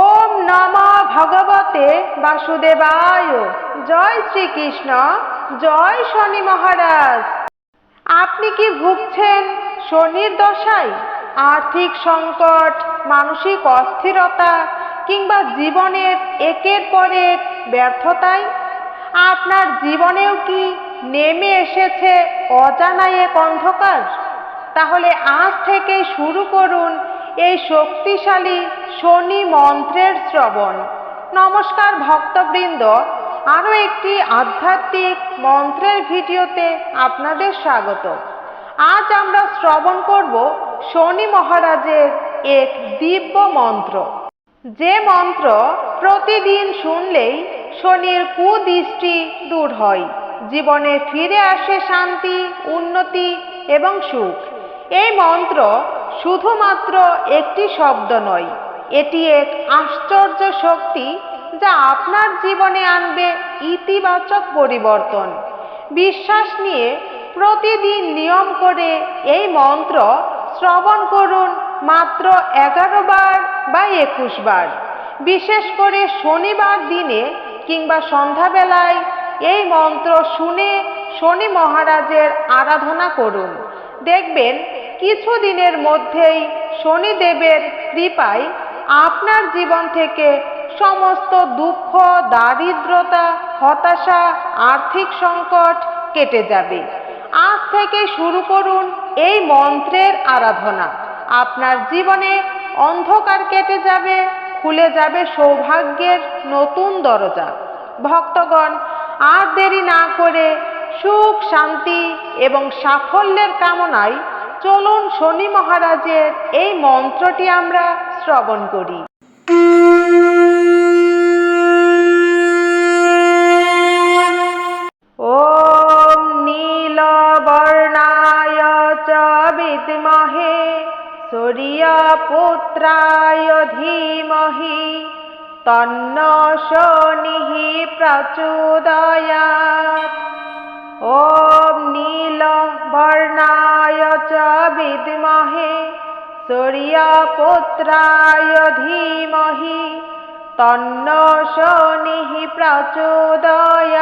ওম নম ভগবতে বাসুদেবায়। জয় শ্রীকৃষ্ণ, জয় শনি মহারাজ। আপনি কি ভুগছেন শনির দশায়? আর্থিক সংকট, মানসিক অস্থিরতা, কিংবা জীবনের একের পর ব্যর্থতায়? আপনার জীবনেও কি নেমে এসেছে অজানা এক অন্ধকার? তাহলে আজ থেকেই শুরু করুন এই শক্তিশালী শনি মন্ত্রের শ্রবণ। নমস্কার ভক্তবৃন্দ, আরও একটি আধ্যাত্মিক মন্ত্রের ভিডিওতে আপনাদের স্বাগত। আজ আমরা শ্রবণ করব শনি মহারাজের এক দিব্য মন্ত্র। যে মন্ত্র প্রতিদিন শুনলেই শনির কুদৃষ্টি দূর হয়, জীবনে ফিরে আসে শান্তি, উন্নতি এবং সুখ। এই মন্ত্র শুধুমাত্র একটি শব্দ নয় এটি এক আশ্চর্য শক্তি যা আপনার জীবনে আনবে ইতিবাচক পরিবর্তন। বিশ্বাস নিয়ে প্রতিদিন নিয়ম করে এই মন্ত্র শ্রবণ করুন মাত্র এগারো বার বা একুশ বার। বিশেষ করে শনিবার দিনে কিংবা সন্ধ্যাবেলায় এই মন্ত্র শুনে শনি মহারাজের আরাধনা করুন। দেখবেন কিছুদিনের মধ্যেই শনিদেবের কৃপায় আপনার জীবন থেকে সমস্ত দুঃখ, দারিদ্রতা, হতাশা, আর্থিক সংকট কেটে যাবে। আজ থেকে শুরু করুন এই মন্ত্রের আরাধনা। আপনার জীবনে অন্ধকার কেটে যাবে, খুলে যাবে সৌভাগ্যের নতুন দরজা। ভক্তগণ, আর দেরি না করে সুখ, শান্তি এবং সাফল্যের কামনায় চলুন শনি মহারাজের এই মন্ত্রটি আমরা শ্রবণ করি। ওম নীল বর্ণায় চ বিদ্মহে, সূর্য পুত্রায় ধীমহি, তন্ন শনিহি প্রচোদয়াত। ওম নীল বর্ণায় চ বিদ্মহে सूर्यपुत्राय धीमहि तन्न शनिः प्रचोदयात्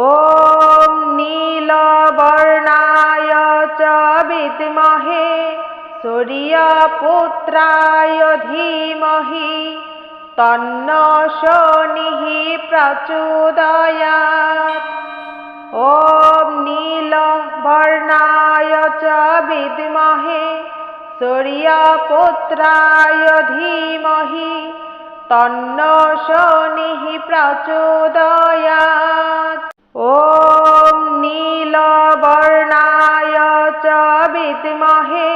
ॐ नीलवर्णाय च विद्महे सूर्यपुत्राय धीमहि तन्न शनिः प्रचोदयात् ॐ नीलवर्णाय च विद्महे सूर्यपुत्राय धीमहि तन्न शनिः प्रचोदयात् ॐ नीलवर्णाय च विद्महे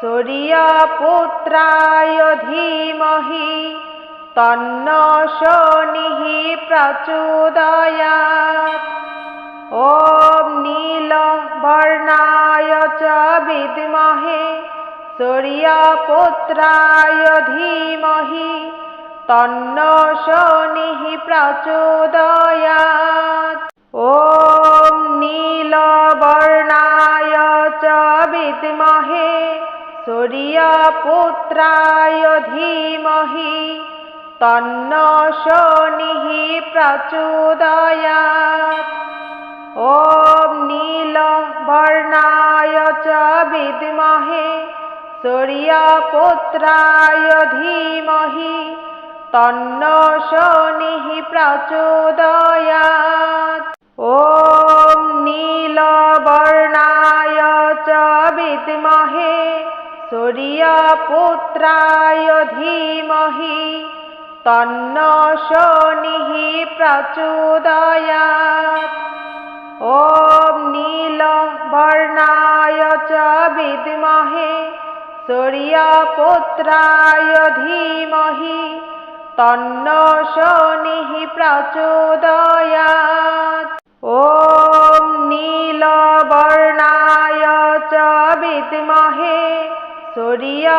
सूर्यपुत्राय धीमहि तन्न शनिः प्रचोदयात् ॐ नीलवर्णाय च विद्महे सूर्यपुत्राय धीमहि तन्न शनिः प्रचोदयात् ॐ नीलवर्णाय च विद्महे सूर्यपुत्राय धीमहि तन्न शनिः प्रचोदयात् ॐ नीलवर्णाय च विद्महे सूर्यपुत्राय धीमहि तन्न शनिः प्रचोदयात् ॐ नीलवर्णाय च विद्महे सूर्यपुत्राय धीमहि तन्न शनिः प्रचोदयात् ॐ नीलवर्णाय च विद्महे सूर्यपुत्राय धीमहि तन्न शनिः प्रचोदयात् ॐ नीलवर्णाय च विद्महे सूर्यपुत्राय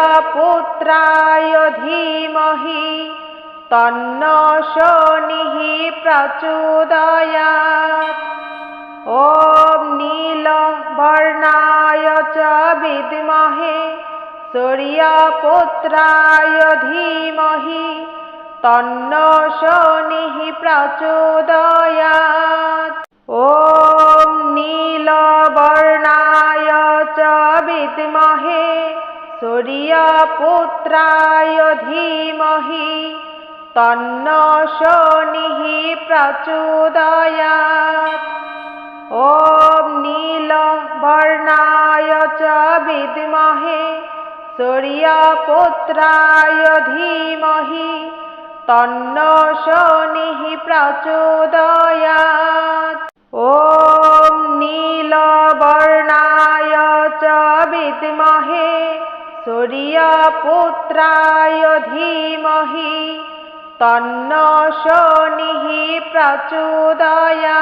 धीमहि तन्न शनिः प्रचोदयात् ॐ नीलवर्णाय च विद्महे सूर्यपुत्राय धीमहि तन्नो शनिः प्रचोदयात् ॐ नीलवर्णाय च विद्महे सूर्यपुत्राय धीमहि तन्नो शनिः प्रचोदयात् ॐ नीलवर्णाय च विद्महे सूर्यपुत्राय धीमहि तन्न शनिः प्रचोदयात् ॐ नीलवर्णाय च विद्महे सूर्यपुत्राय धीमहि तन्न शनिः प्रचोदयात्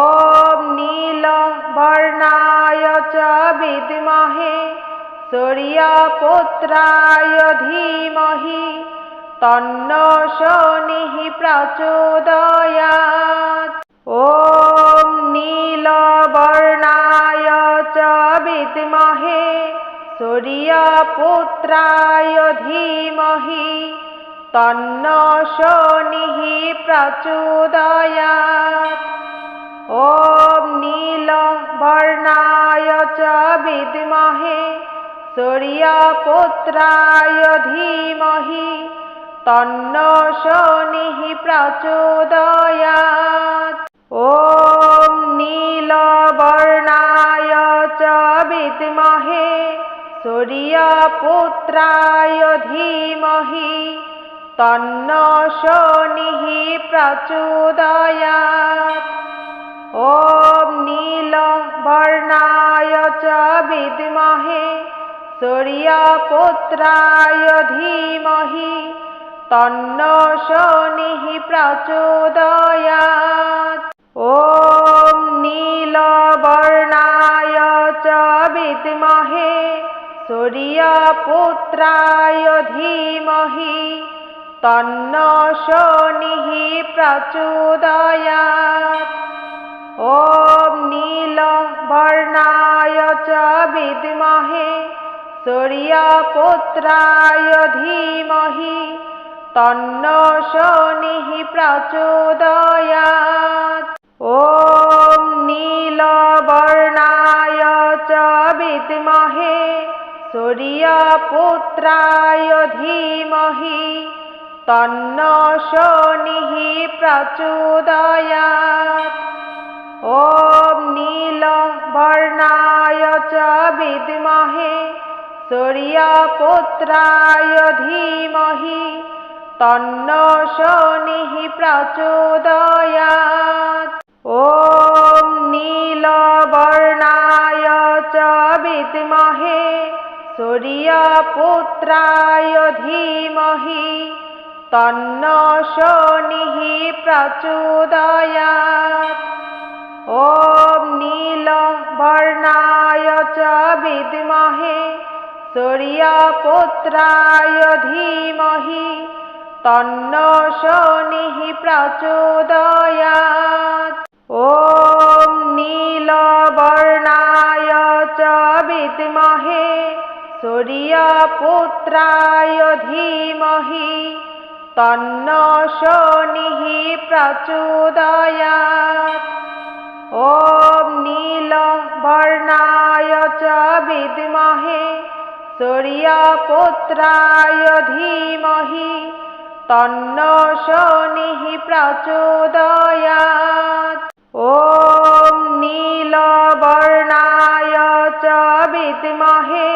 ॐ नीलवर्णाय च विद्महे सूर्यपुत्राय धीमहि तन्न शनिः प्रचोदयात् ॐ नीलवर्णाय च विद्महे सूर्यपुत्राय धीमहि तन्न शनिः प्रचोदयात् ॐ नीलवर्णाय च विद्महे सूर्यपुत्राय धीमहि तन्न शनिः प्रचोदयात् ॐ नीलवर्णाय च विद्महे सूर्यपुत्राय धीमहि तन्न शनिः प्रचोदयात् ॐ नीलवर्णाय च विद्महे सूर्यपुत्राय धीमहि तन्न शनिः प्रचोदयात् ॐ नीलवर्णाय च विद्महे सूर्यपुत्राय धीमहि तन्न शनिः प्रचोदयात् ॐ नीलवर्णाय च विद्महे सूर्यपुत्राय धीमहि तन्न शनिः प्रचोदयात् ॐ नीलवर्णाय च विद्महे सूर्यपुत्राय धीमहि तन्न शनिः प्रचोदयात् ॐ नीलवर्णाय च विद्महे सूर्यपुत्राय धीमहि तन्न शनिः प्रचोदयात् ॐ नीलवर्णाय च विद्महे सूर्यपुत्राय धीमहि तन्न शनिः प्रचोदयात् ॐ नीलवर्णाय च विद्महे सूर्यपुत्राय धीमहि तन्न शनिः प्रचोदयात् ॐ नीलवर्णाय च विद्महे सूर्यपुत्राय धीमहि तन्न शनिः प्रचोदयात् ॐ नीलवर्णाय च विद्महे सूर्यपुत्राय धीमहि तन्न शनिः प्रचोदयात् ॐ नीलवर्णाय च विद्महे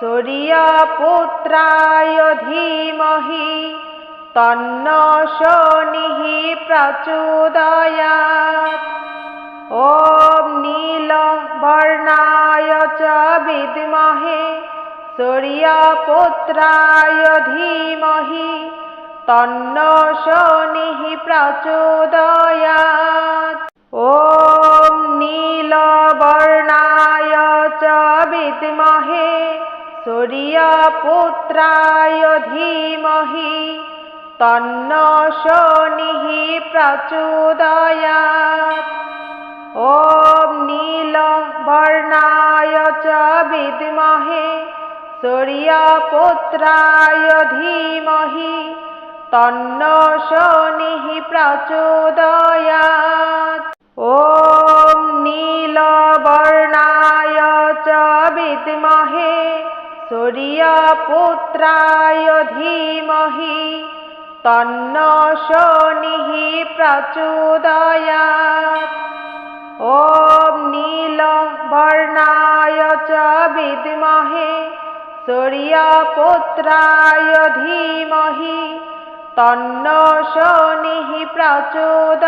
सूर्यपुत्राय धीमहि तन्न शनिः प्रचोदयात् ॐ नीलवर्णाय च विद्महे सूर्यपुत्राय धीमहि तन्न शनिः प्रचोदयात् ॐ नीलवर्णाय च विद्महे सूर्यपुत्राय धीमहि तन्न शनिः प्रचोदयात् ॐ नीलवर्णाय च विद्महे सूर्यपुत्राय धीमहि तन्नो शनिः प्रचोदयात् ॐ नीलवर्णाय च विद्महे सूर्यपुत्राय धीमहि तन्नो शनिः प्रचोदयात् ॐ नीलवर्णाय च विद्महे सूर्यपुत्राय धीमहि तन्न शनिः प्रचोदयात्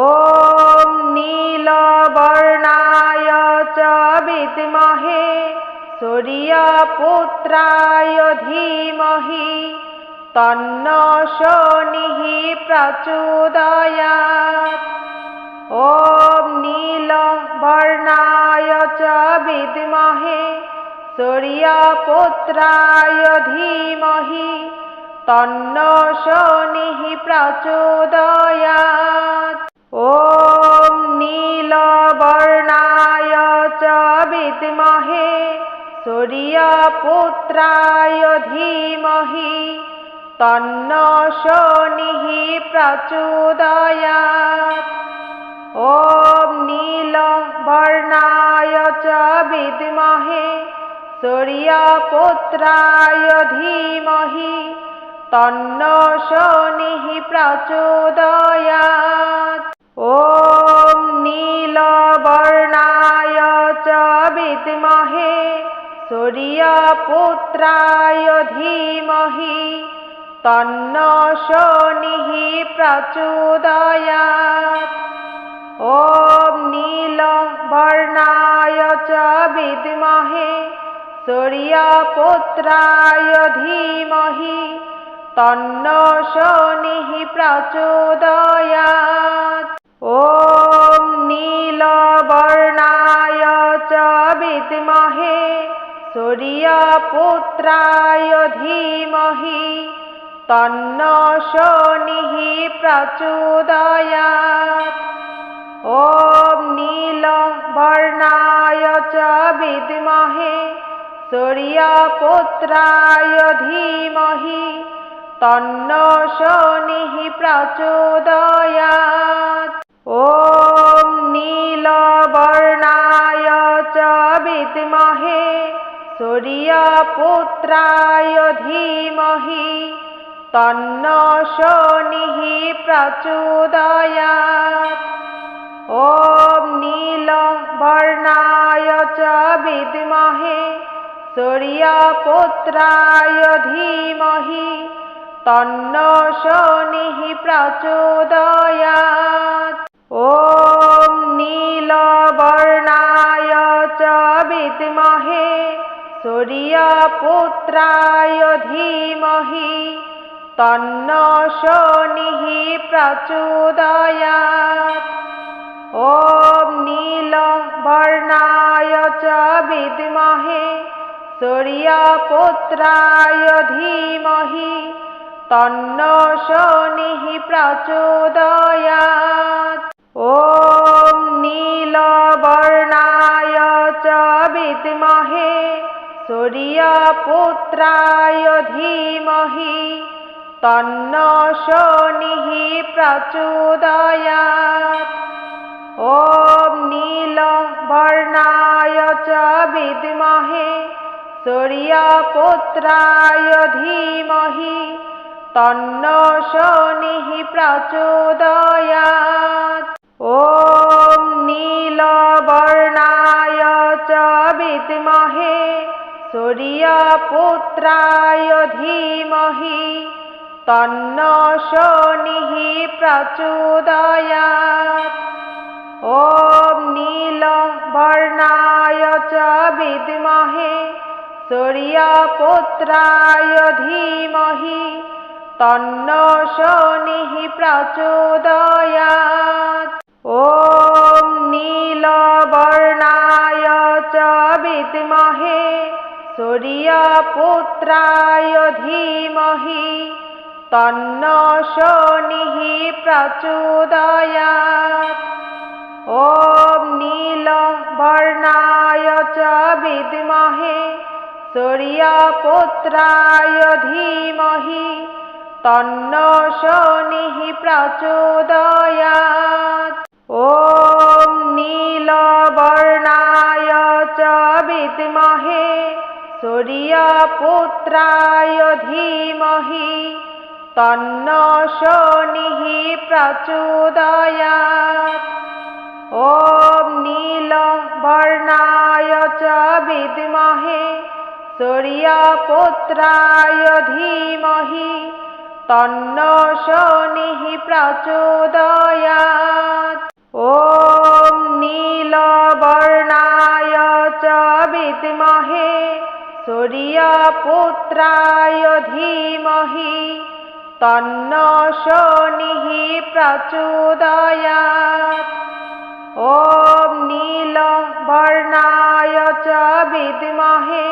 ॐ नीलवर्णाय च विद्महे सूर्यपुत्राय धीमहि तन्न शनिः प्रचोदयात् ॐ नीलवर्णाय च विद्महे सूर्यपुत्राय धीमहि तन्न शनिः प्रचोदयात् ॐ नीलवर्णाय च विद्महे सूर्यपुत्राय धीमहि तन्न शनिः प्रचोदयात् ॐ नीलवर्णाय च विद्महे सूर्यपुत्राय धीमहि तन्न शनिः प्रचोदयात् ॐ नीलवर्णाय च विद्महे सूर्यपुत्राय धीमहि तन्न शनिः प्रचोदयात् ॐ नीलवर्णाय च विद्महे सूर्यपुत्राय धीमहि तन्न शनिः प्रचोदयात् ॐ नीलवर्णाय च विद्महे सूर्यपुत्राय धीमहि तन्न शनिः प्रचोदयात् ॐ नीलवर्णाय च विद्महे सूर्यपुत्राय धीमहि तन्न शनिः प्रचोदयात् ॐ नीलवर्णाय च विद्महे सूर्यपुत्राय धीमहि तन्न शनिः प्रचोदयात् ॐ नीलवर्णाय च विद्महे सूर्यपुत्राय धीमहि तन्न शनिः प्रचोदयात् ॐ नीलवर्णाय च विद्महे सूर्यपुत्राय धीमहि तन्न शनिः प्रचोदयात् ॐ नीलवर्णाय च विद्महे सूर्यपुत्राय धीमहि तन्न शनिः प्रचोदयात् ॐ नीलवर्णाय च विद्महे सूर्यपुत्राय धीमहि तन्न शनिः प्रचोदयात् ॐ नीलवर्णाय च विद्महे सूर्यपुत्राय धीमहि तन्न शनिः प्रचोदयात् ॐ नीलवर्णाय च विद्महे सूर्यपुत्राय धीमहि तन्न शनिः प्रचोदयात् ॐ नीलवर्णाय च विद्महे सूर्यपुत्राय धीमहि तन्न शनिः प्रचोदयात् ॐ नीलवर्णाय च विद्महे सूर्यपुत्राय धीमहि तन्न शनिः प्रचोदयात् ॐ नीलवर्णाय च विद्महे सूर्यपुत्राय धीमहि तन्नो शनिः प्रचोदयात् ॐ नीलवर्णाय च विद्महे सूर्यपुत्राय धीमहि तन्नो शनिः प्रचोदयात् ॐ नीलवर्णाय च विद्महे सूर्यपुत्राय धीमहि तन्नो शनिः प्रचोदयात् ॐ नीलवर्णाय च विद्महे सूर्यपुत्राय धीमहि तन्नो शनिः प्रचोदयात् ॐ नीलवर्णाय च विद्महे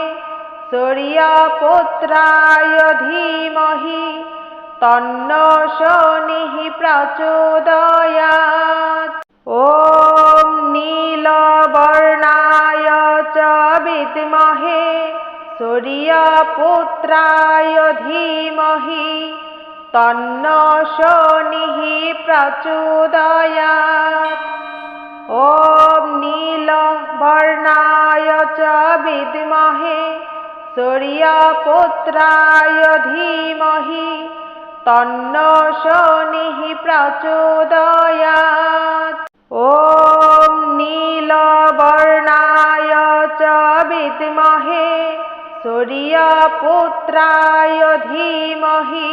सूर्यपुत्राय धीमहि तन्नो शनिः प्रचोदयात् ॐ नीलवर्णाय च विद्महे सूर्यपुत्राय धीमहि तन्नो शनिः प्रचोदयात् ॐ नीलवर्णाय च विद्महे सूर्यपुत्राय धीमहि तन्नो शनिः प्रचोदयात् ॐ नीलवर्णाय च विद्महे सूर्यपुत्राय धीमहि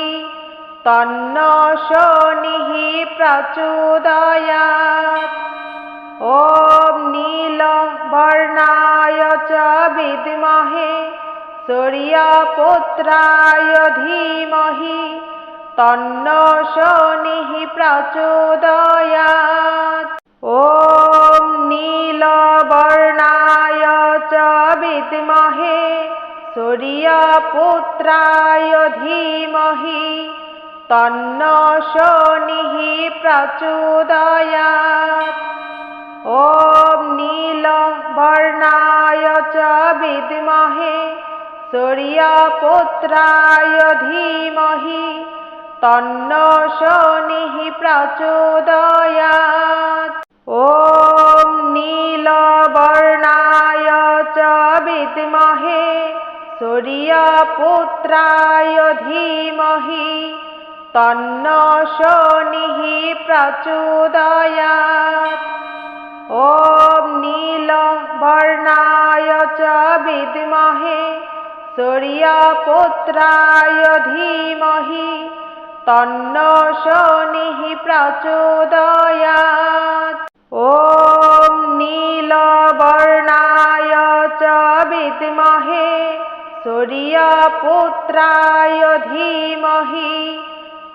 तन्नो शनिः प्रचोदयात् ॐ नीलवर्णाय च विद्महे सूर्यपुत्राय धीमहि तन्नो शनिः प्रचोदयात् ॐ नीलवर्णाय च विद्महे सूर्यपुत्राय धीमहि तन्नो शनिः प्रचोदयात् ॐ नीलवर्णाय च विद्महे सूर्यपुत्राय धीमहि तन्नो शनिः प्रचोदयात् ॐ नीलवर्णाय च विद्महे सूर्यपुत्राय धीमहि तन्नो शनिः प्रचोदयात् ॐ नीलवर्णाय च विद्महे सूर्यपुत्राय धीमहि तन्नो शनिः प्रचोदयात् ॐ नीलवर्णाय च विद्महे सूर्यपुत्राय धीमहि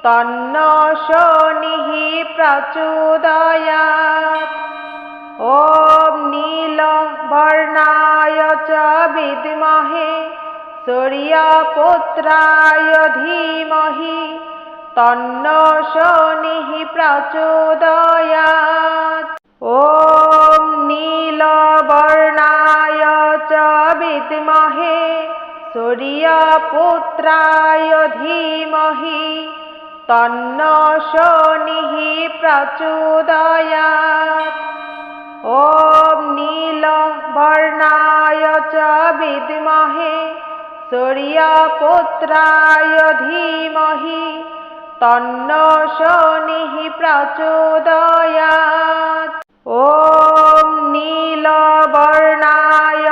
तन्नो शनिः प्रचोदयात् ॐ नीलवर्णाय च विद्महे सूर्यपुत्राय धीमहि तन्नो शनिः प्रचोदयात् ॐ नीलवर्णाय च विद्महे सूर्यपुत्राय धीमहि तन्नो शनिः प्रचोदयात् ॐ नीलवर्णाय च विद्महे सूर्यपुत्राय धीमहि तन्नो शनिः प्रचोदयात् ॐ नीलवर्णाय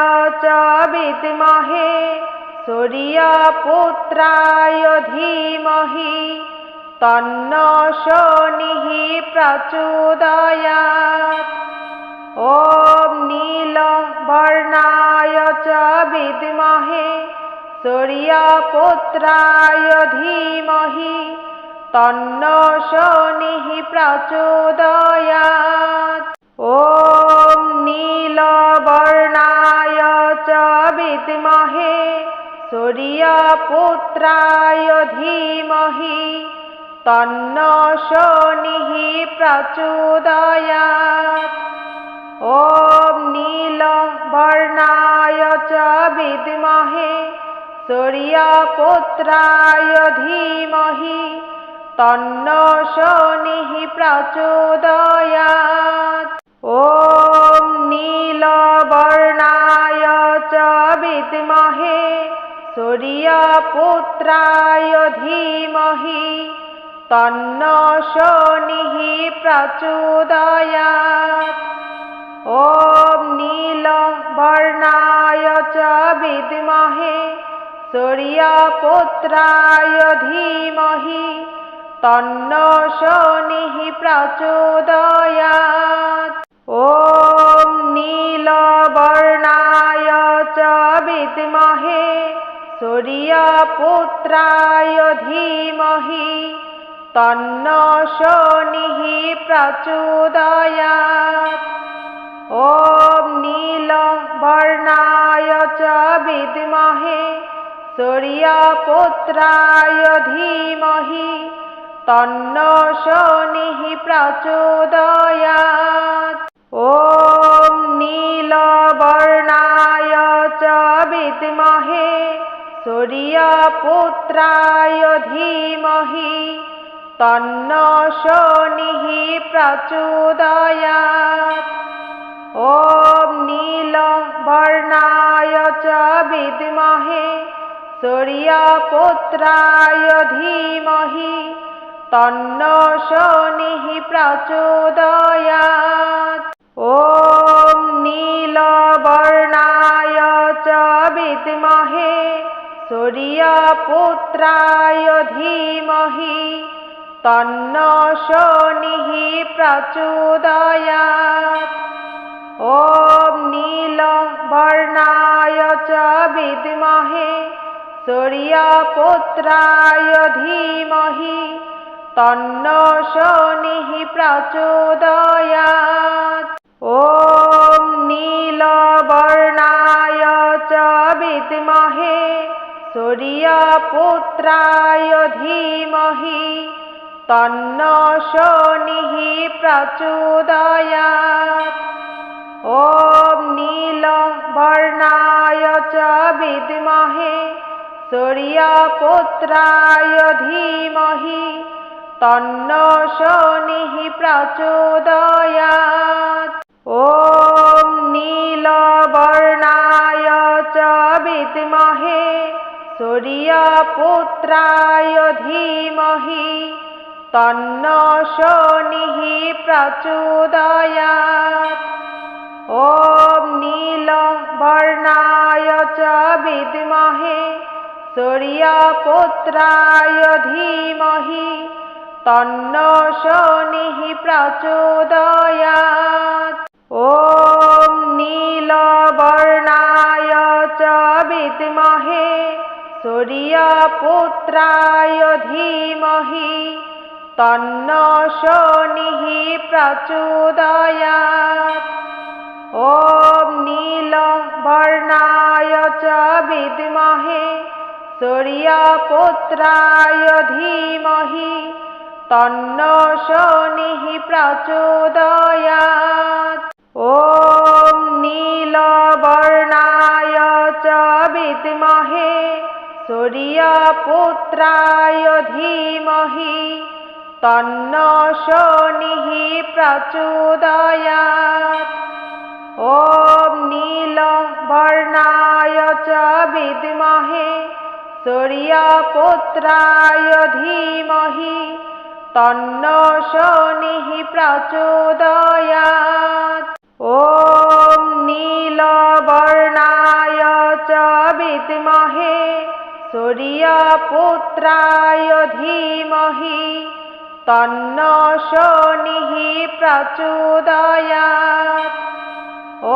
च विद्महे सूर्यपुत्राय धीमहि तन्नो शनिः प्रचोदयात् ॐ नीलवर्णाय च विद्महे सूर्यपुत्राय धीमहि तन्नो शनिः प्रचोदयात् ॐ नीलवर्णाय च विद्महे सूर्यपुत्राय धीमहि तन्नो शनिः प्रचोदयात् ॐ ॐ नीलवर्णाय च विद्महे सूर्यपुत्राय धीमहि तन्नो शनिः प्रचोदयात् ॐ नीलवर्णाय च विद्महे सूर्यपुत्राय धीमहि तन्नो शनिः प्रचोदयात् ॐ नीलवर्णाय च विद्महे सूर्यपुत्राय धीमहि तन्नो शनिः प्रचोदयात् ॐ नीलवर्णाय च विद्महे सूर्यपुत्राय धीमहि तन्नो शनिः प्रचोदयात् ॐ नीलवर्णाय च विद्महे सूर्यपुत्राय धीमहि तन्नो शनिः प्रचोदयात् ॐ नीलवर्णाय च विद्महे सूर्यपुत्राय धीमहि तन्नो शनिः प्रचोदयात् ॐ नीलवर्णाय च विद्महे सूर्यपुत्राय धीमहि तन्नो शनिः प्रचोदयात् ॐ नीलवर्णाय च विद्महे सूर्यपुत्राय धीमहि तन्नो शनिः प्रचोदयात् ॐ नीलवर्णाय च विद्महे सूर्यपुत्राय धीमहि तन्नो शनिः प्रचोदयात् ॐ नीलवर्णाय च विद्महे सूर्यपुत्राय धीमहि तन्नो शनिः प्रचोदयात् ॐ नीलवर्णाय च विद्महे सूर्यपुत्राय धीमहि तन्नो शनिः प्रचोदयात् ॐ नीलवर्णाय च विद्महे सूर्यपुत्राय धीमहि तन्नो शनिः प्रचोदयात् ॐ नीलवर्णाय च विद्महे सूर्यपुत्राय धीमहि तन्नो शनिः प्रचोदयात् ॐ नीलवर्णाय च विद्महे सूर्यपुत्राय धीमहि तन्नो शनिः प्रचोदयात् ॐ नीलवर्णाय च विद्महे सूर्यपुत्राय धीमहि तन्नो शनिः प्रचोदयात् ॐ नीलवर्णाय च विद्महे सूर्यपुत्राय धीमहि तन्नो शनिः प्रचोदयात् ॐ नीलवर्णाय च विद्महे सूर्यपुत्राय धीमहि तन्नो शनिः प्रचोदयात् ॐ नीलवर्णाय च विद्महे सूर्यपुत्राय धीमहि तन्नो शनिः प्रचोदयात्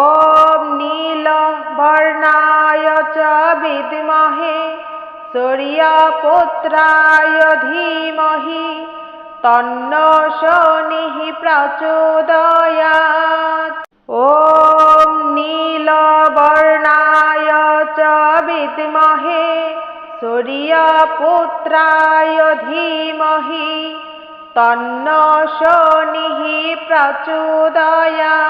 ॐ नीलवर्णाय च विद्महे सूर्यपुत्राय धीमहि तन्नो शनिः प्रचोदयात् ॐ नीलवर्णाय च विद्महे सूर्यपुत्राय धीमहि तन्नो शनिः प्रचोदयात्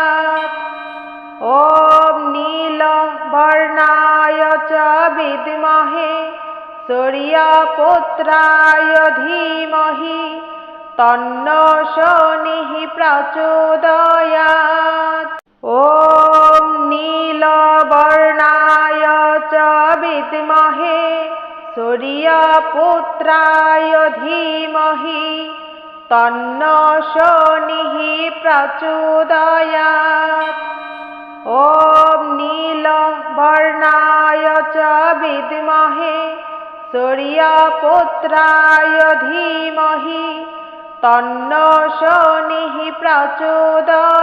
ॐ नीलवर्णाय च विद्महे सूर्यपुत्राय धीमहि तन्नो शनिः प्रचोदयात् ॐ नीलवर्णाय च विद्महे सूर्यपुत्राय धीमहि तन्नो शनिः प्रचोदयात् ॐ नीलवर्णाय च विद्महे सूर्यपुत्राय धीमहि तन्नो शनिः प्रचोदयात्